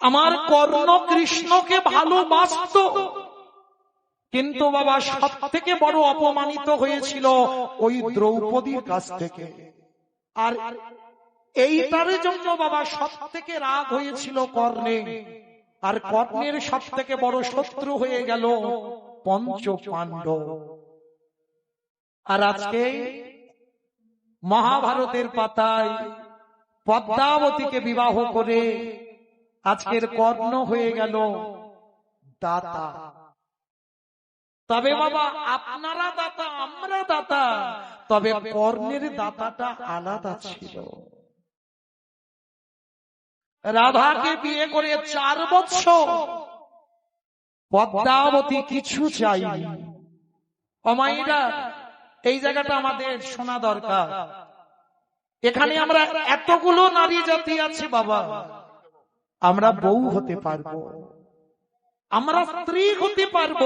আমার কর্ণ কৃষ্ণকে ভালোবাসত। কিন্তু বাবা সব থেকে বড় অপমানিত হয়েছিল ওই দ্রৌপদীর কাছ থেকে। আর এইটার জন্য বাবা সব থেকে রাগ হয়েছিল কর্ণে। আর কর্ণের সব থেকে বড় শত্রু হয়ে গেল পঞ্চ পাণ্ডব আর আজকে মহাভারতের পাতায় পদ্মাবতীকে বিবাহ করে আজকের কর্ণ হয়ে গেল দাতা। তবে বাবা আপনারা দাতা আমরা দাতা। তবে কর্ণের দাতাটা আলাদা ছিল। রাধাকে বিয়ে করে চার বছর পদ্মাবতী কিছু চাইনি অমাইরা এই জায়গাটা আমাদের শোনা দরকার। এখানে আমরা এতগুলো নারী জাতি আছে বাবা। আমরা বউ হতে পারব। আমরা স্ত্রী হতে পারব।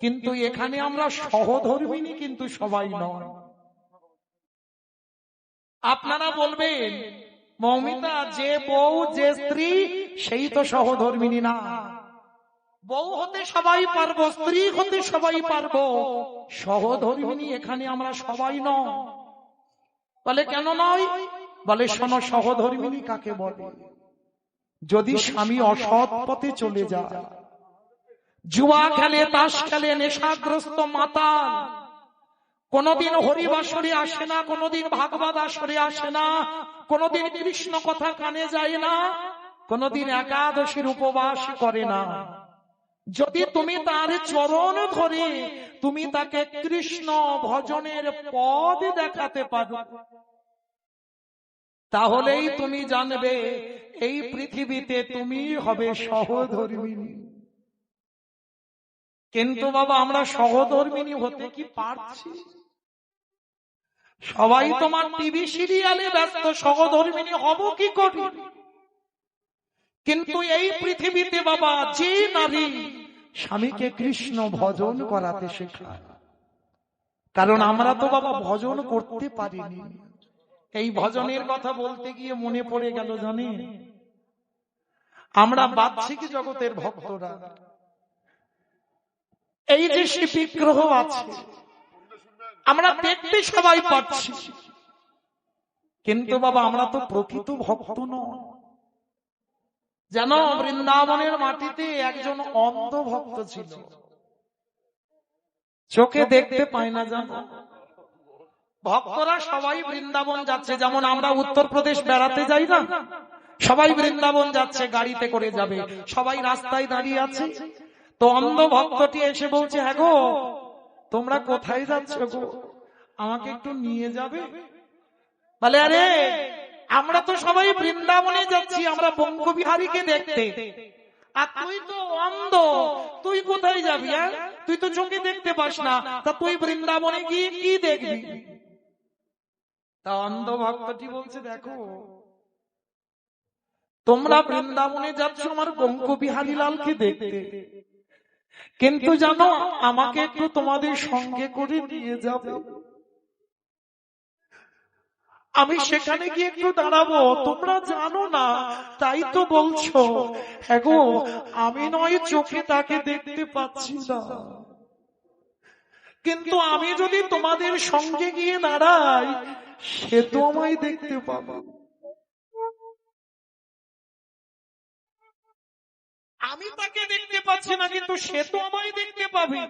কিন্তু এখানে আমরা সহধর্মিনী কিন্তু সবাই নয়। আপনারা বলবেন মৌমিতা যে বউ যে স্ত্রী সেই তো সহধর্মিনী না। বউ হতে সবাই পারব স্ত্রী হতে সবাই পারব। সহধর্মিনী এখানে আমরা সবাই নয়। বলে কেন নয়? বলে শোনো সহধর্মিনী কাকে বলে? যদি স্বামী অসৎ পথে চলে যায়। জুয়া খেলে তাস খেলে নেশাগ্রস্ত মাতাল। কোনদিন হরিবাসরে আসে না কোনদিন ভাগবত আসরে আসে না কোনদিন কৃষ্ণ কথা কানে যায় না কোনদিন একাদশীর উপবাস করে না। যদি তুমি তার চরণ ধরে তুমি তাকে কৃষ্ণ ভজনের পদ দেখাতে পারো। তাহলেই তুমি জানবে এই পৃথিবীতে তুমি হবে সহধর্মিনী। কিন্তু বাবা, আমরা সহধর্মিনী হতে কি পারছি? সবাই তোমার টিভি সিরিয়ালে ব্যস্ত, সহধর্মিনী হব কি করি? কিন্তু এই পৃথিবীতে বাবা, যে নারী স্বামীকে কৃষ্ণ ভজন করাতে শেখায়, কারণ আমরা তো বাবা ভজন করতে পারিনি। এই ভজনের কথা বলতে গিয়ে মনে পড়ে গেল জানে আমরা বাহ্যিক জগতের ভক্তরা? এই যে সে বিগ্রহ আছে আমরা দেখতে সবাই পাচ্ছি। কিন্তু বাবা আমরা তো প্রকৃত ভক্ত নয় জানো বৃন্দাবনের মাটিতে একজন অন্ধ ভক্ত ছিল। চোখে দেখতে পায় না জানো ভক্তরা সবাই বৃন্দাবন যাচ্ছে। যেমন আমরা উত্তরপ্রদেশ বেড়াতে যাই না? সবাই বৃন্দাবন যাচ্ছে, গাড়িতে করে যাবে। সবাই রাস্তায় দাঁড়িয়ে আছে। তো অন্ধ ভক্তটি এসে বলছে হ্যাঁ গো, তোমরা কোথায় যাচ্ছ গো? আমাকে একটু নিয়ে যাবে? বলে, আরে, আমরা তো সবাই বৃন্দাবনে যাচ্ছি, আমরা বঙ্গবিহারীকে দেখতে। আর তুই তো অন্ধ, তুই কোথায় যাবি হ্যাঁ? তুই তো চোখে দেখতে পাস না। তা তুই বৃন্দাবনে গিয়ে কি দেখবি? তা অন্ধ ভক্তটি বলছে, দেখো তোমরা বৃন্দাবনে যাচ্ছ আমার বঙ্গবিহারী লালকে দেখতে। কিন্তু জানো, আমাকে একটু তোমাদের সঙ্গে করে নিয়ে যাবে। আমি সেখানে গিয়ে একটু দাঁড়াবো, তোমরা জানো না, তাই তো বলছো। হ্যাঁ গো আমি নয়, চোখে তাকে দেখতে পাচ্ছি না। কিন্তু আমি যদি তোমাদের সঙ্গে গিয়ে দাঁড়াই, সে তো আমায় দেখতে পাবো। আমি তাকে দেখতে পাচ্ছি না, কিন্তু সে তো আমায় দেখতে পাবে।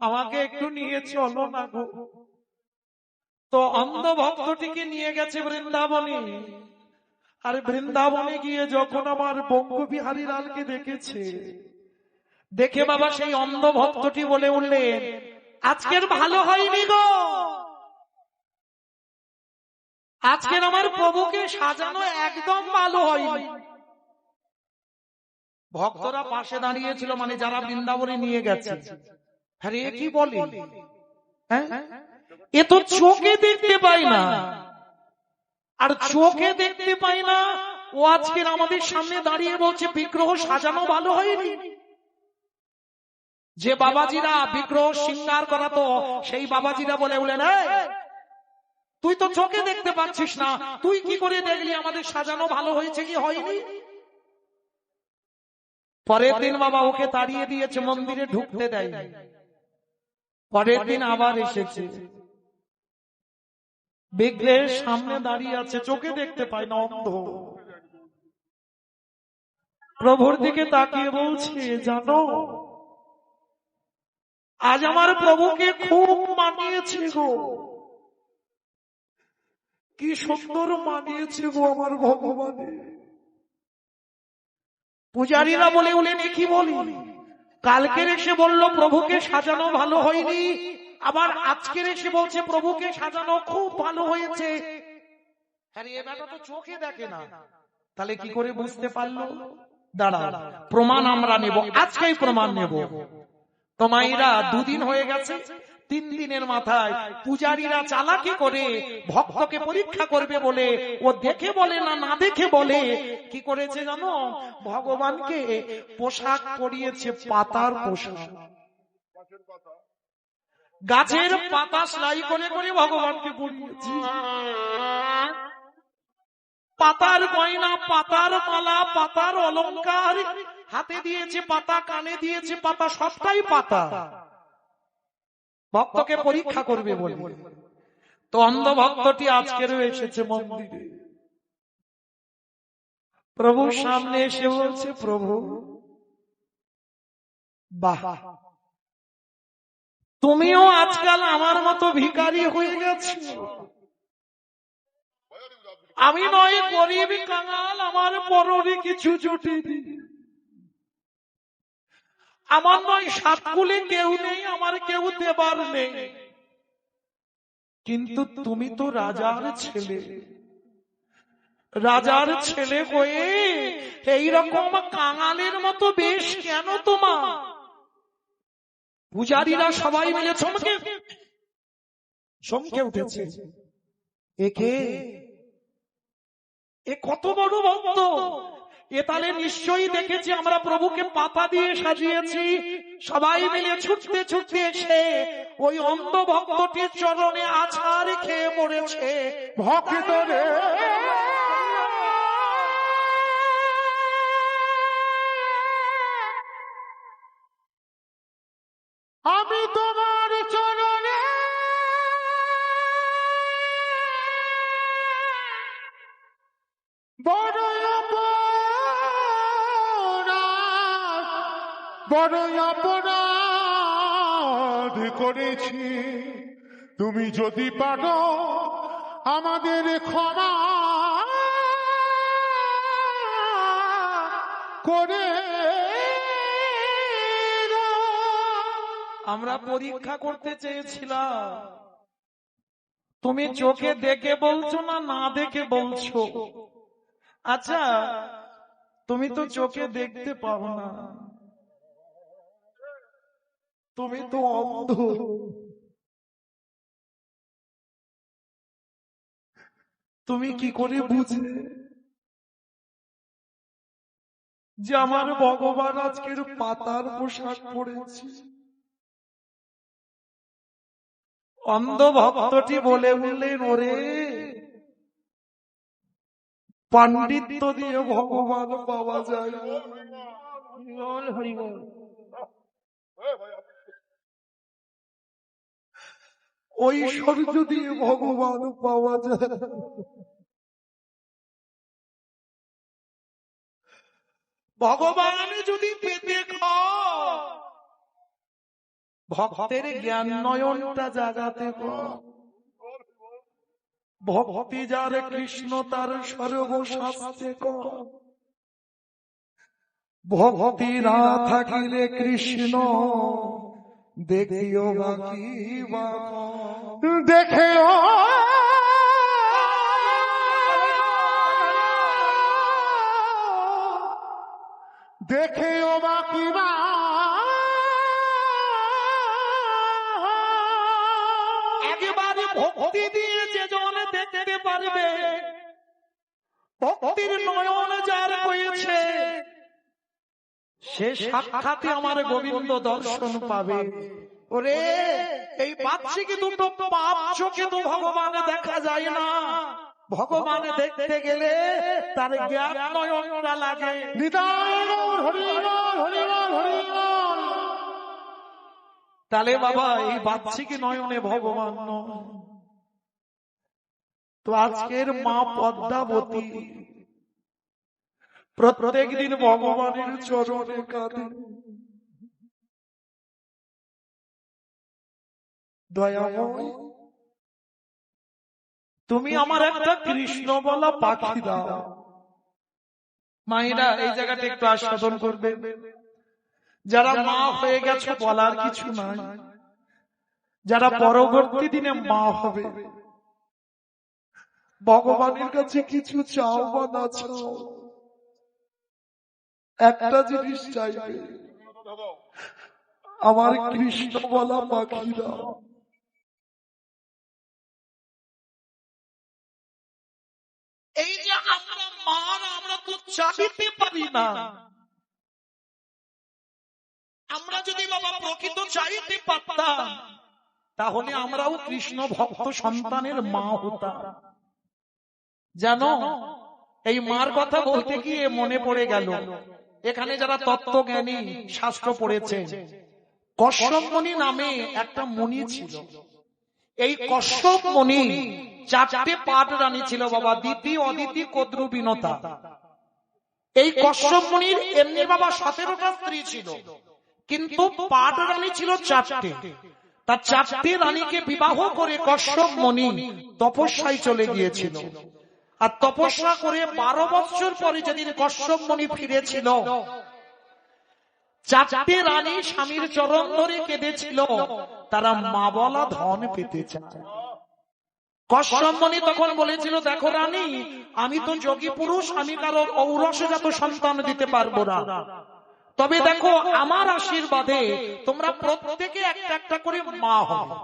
আমাকে একটু নিয়ে চলো না গো। তো অন্ধ ভক্তটিকে নিয়ে গেছে বৃন্দাবনে। আর বৃন্দাবনে গিয়ে যখন আমার বঙ্গবিহারী লালকে দেখেছে, দেখে বাবা সেই অন্ধ ভক্তটি বলে উঠলেন, আজকের ভালো হয়নি গো। আজকের আমার প্রভুকে সাজানো একদম ভালো হয়নি। ভক্তরা পাশে দাঁড়িয়েছিল মানে যারা বৃন্দাবনে নিয়ে গেছে। আরে এ কি বলে? হ্যাঁ? এ তো চোখে দেখতে পাই না। আর চোখে দেখতে পাই না ও আজকের আমাদের সামনে দাঁড়িয়ে বলছে বিগ্রহ সাজানো ভালো হয়নি? যে বাবাজিরা বিগ্রহ সিঙ্গার করাতো সেই বাবাজিরা বলে "এই, তুই তো চোখে দেখতে পাচ্ছিস না। তুই কি করে দেখলি আমাদের সাজানো ভালো হয়েছে কি হয়নি? পরের দিন বাবা ওকে তাড়িয়ে দিয়েছে, মন্দিরে ঢুকতে দেয় পরের দিন আবার এসেছে। বিগ্রহের সামনে দাঁড়িয়ে আছে, চোখে দেখতে পায় না, অন্ধ। প্রভুর দিকে তাকিয়ে বলছে, জানো, আজ আমার প্রভুকে খুব মানিয়েছে গো। কি সুন্দর মানিয়েছে গো আমার ভগবানে। পূজারীরা বলে উলেন কি বলি? কালকের এসে বলল, প্রভুকে সাজানো ভালো হয়নি। আবার আজকের এসে বলছে, প্রভুকে সাজানো খুব ভালো হয়েছে। তো চোখে দেখে না। তাহলে কি করে বুঝতে পারল? দাঁড়া প্রমাণ আমরা নেব। আজকেই প্রমাণ নেব। তোমাইরা দুদিন হয়ে গেছে। তিন দিনের মাথায় পূজারীরা চালাকি করে, ভক্তকে পরীক্ষা করবে বলে, ও দেখে বলে না না দেখে বলে। কি করেছে জানো? ভগবানকে পোশাক পরিয়েছে পাতার পোশাক। গাছের পাতা সেলাই করে করে ভগবানকে পরিয়েছে। পাতার গয়না, পাতার মালা, পাতার অলংকার, হাতে দিয়েছে পাতা, কানে দিয়েছে পাতা, সবটাই পাতা। ভক্তকে পরীক্ষা করবে বলে। তো অন্ধ ভক্তটি আজকেরও এসেছে মন্দিরে প্রভুর সামনে এসে বলছে প্রভু বাহ তুমিও আজকাল আমার মতো ভিখারি হয়ে গেছো। আমি নয় গরিব কাঙাল আমার পরনে কিছু জুটিনি। আমার নয়, সাতকুলে কেউ নেই, আমার কেউ দেবার নেই। কিন্তু তুমি তো রাজার ছেলে। রাজার ছেলে হয়ে এইরকম কাঙালের মতো বেশ কেন তোমার? পূজারীরা সবাই মিলে চমকে চমকে উঠেছে। একে এ কত বড় ভক্ত! এ তাহলে নিশ্চয়ই দেখেছি আমরা প্রভুকে পাতা দিয়ে সাজিয়েছি। সবাই মিলে ছুটতে ছুটতে এসে ওই অন্ধ ভক্তটির চরণে আছাড় খেয়ে পড়েছে ভক্ত বড় অপরাধ করেছি। তুমি যদি পারো আমাদের ক্ষমা করে আমরা পরীক্ষা করতে চেয়েছিলাম। তুমি চোখে দেখে বলছো না না দেখে বলছো? আচ্ছা তুমি তো চোখে দেখতে পাও না। তুমি তো অন্ধ। তুমি কি করে বুঝলে যে আমার ভগবান আজকের পাতার পোশাক পরেছে। অন্ধ ভক্তটি বলে উঠলেন ওরে পাণ্ডিত্য দিয়ে ভগবান পাওয়া যায়। না। হরিবল, ঐশ্বর্য দিয়ে ভগবান পাওয়া যায়। ভগবান যদি পেতে ভক্তের জ্ঞান নয়নটা জাগাতে ভক্তি যার কৃষ্ণ, তার সর্বশাস্ত্রে কম ভক্তি না থাকিলে কৃষ্ণ দেখিও বাকি দেখেও। দেখেও বাকি বা একেবারে ভক্তি দিয়ে যে জন দেখতে পারবে। ভক্তির নয়ন সে সাক্ষাতে আমার গোবিন্দ দর্শন পাবে। ওরে এই বাচ্চিকে দুটো পাপ চোখে তো ভগবান দেখা যায় না। ভগবান দেখতে গেলে তার জ্ঞান নয়নটা লাগে। তাহলে বাবা এই বাচ্চিকে নয়নে ভগবান। তো আজকের মা পদ্মাবতী প্রত্যেক দিন ভগবানের চরণে কাঁদে তুমি আমার একটা কৃষ্ণ বলা পাখি দাও। মায়েরা, এই জায়গাটা একটু আস্বাদন করবে যারা মা হয়ে গেছে বলার কিছু নাই। যারা পরবর্তী দিনে মা হবে, ভগবানের কাছে কিছু চাও বা না চাও। একটা জিনিস চাইবে। আমার কৃষ্ণ বলা পাখি দাও এই যে আমরা মার আমরা তো চাইতে পারি না। আমরা যদি বাবা প্রকৃত চাইতে পারতাম, তাহলে আমরাও কৃষ্ণ ভক্ত সন্তানের মা হতাম। জানো, এই মার কথা বলতে গিয়ে মনে পড়ে গেল এখানে যারা তত্ত্বজ্ঞানী শাস্ত্র পড়েছে কশ্যপ মুনি নামে একটা মুনি ছিল। এই কশ্যপ মুনি চারটে পাট রানী ছিল বাবা দিতি অদিতি কদ্রু বিনতা এই কশ্যপ মুনির এমনি বাবা সতেরোটা স্ত্রী ছিল। কিন্তু পাট রানী ছিল চারটে। তার চারটে রানীকে বিবাহ করে কশ্যপ মণি তপস্যায় চলে গিয়েছিল। আর তপস্যা করে বারো বছর পরে যেদিন কশ্যপ মুনি ফিরেছিল, চারটে রানী স্বামীর চরণ ধরে কেঁদেছিল, তারা মা বলা ধন পেতে চায়। কশ্যপ মুনি তখন বলেছিল, দেখো রানী, আমি তো যোগী পুরুষ, আমি কারোর ঔরসজাত সন্তান দিতে পারব না। তবে দেখো, আমার আশীর্বাদে তোমরা প্রত্যেকে একটা একটা করে মা হবে।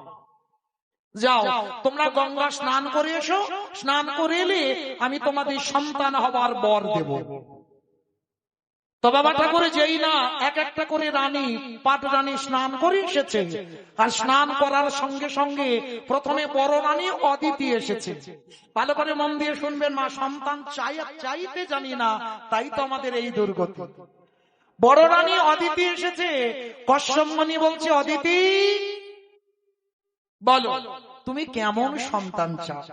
যাও তোমরা গঙ্গা স্নান করে এসো। স্নান করে এলে আমি তোমাদের সন্তান হবার বর দেব। তো বাবা ঠাকুর যেই না এক একটা করে রানী পাট রানী স্নান করে এসেছে। আর স্নান করার সঙ্গে সঙ্গে প্রথমে বড় রানী অদিতি এসেছে। ভালো করে মন দিয়ে শুনবেন মা সন্তান চাই চাইতে জানি না তাই তো আমাদের এই দুর্গতি। বড় রানী অদিতি এসেছে। কশ্যমণি বলছে অদিতি বলো তুমি কেমন সন্তান চাও?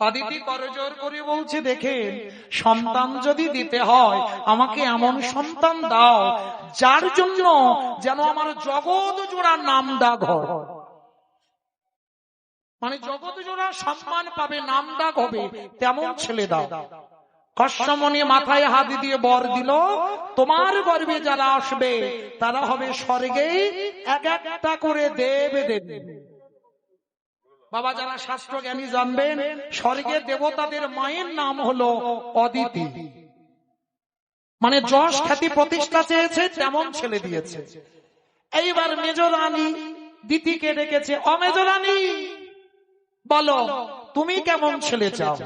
অদিতি করজোর করে বলছে দেখে সন্তান যদি দিতে হয় আমাকে এমন সন্তান দাও যার জন্য যেন আমার জগৎ জোড়া নামডা ঘর। মানে জগৎ জোড়া সম্মান পাবে নামডাক হবে তেমন ছেলে দাও। কশ্যমণি মাথায় হাত দিয়ে বর দিল, তোমার গর্বে যারা আসবে, তারা হবে স্বর্গে। এক একটা করে দেব দেব। বাবা, যারা শাস্ত্র জ্ঞানী জানবেন, স্বর্গে দেবতাদের মায়ের নাম হলো অদিতি। মানে যশ খ্যাতি প্রতিষ্ঠা চেয়েছে, তেমন ছেলে দিয়েছে। এইবার মেজ রানী দিতিকে ডেকেছে অমেজ রানী বলো, তুমি কেমন ছেলে চাও?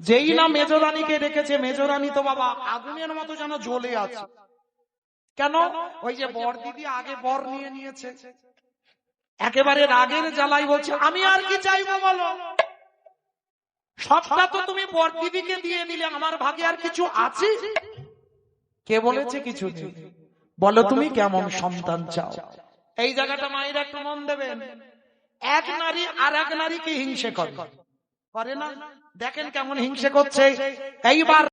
যেই না মেজরানীকে রেখেছে মেজরানী তো বাবা আগুনের মতো যেন জ্বলে আছে। কেন? ওই যে বর দিদি আগে বর নিয়ে নিয়েছে। একেবারে রাগের জ্বালাই বলছে আমি আর কি চাইব বলো? সবটা তো তুমি বর দিদিকে দিয়ে দিলে আমার ভাগে আর কিছু আছে? কে বলেছে কিছু নেই? বলো তুমি কেমন সন্তান চাও? এই জায়গাটা মায়ের একটু মন দেবেন। এক নারী আর এক নারীকে হিংসে করে। করে না। দেখেন কেমন হিংসে করছে। এইবার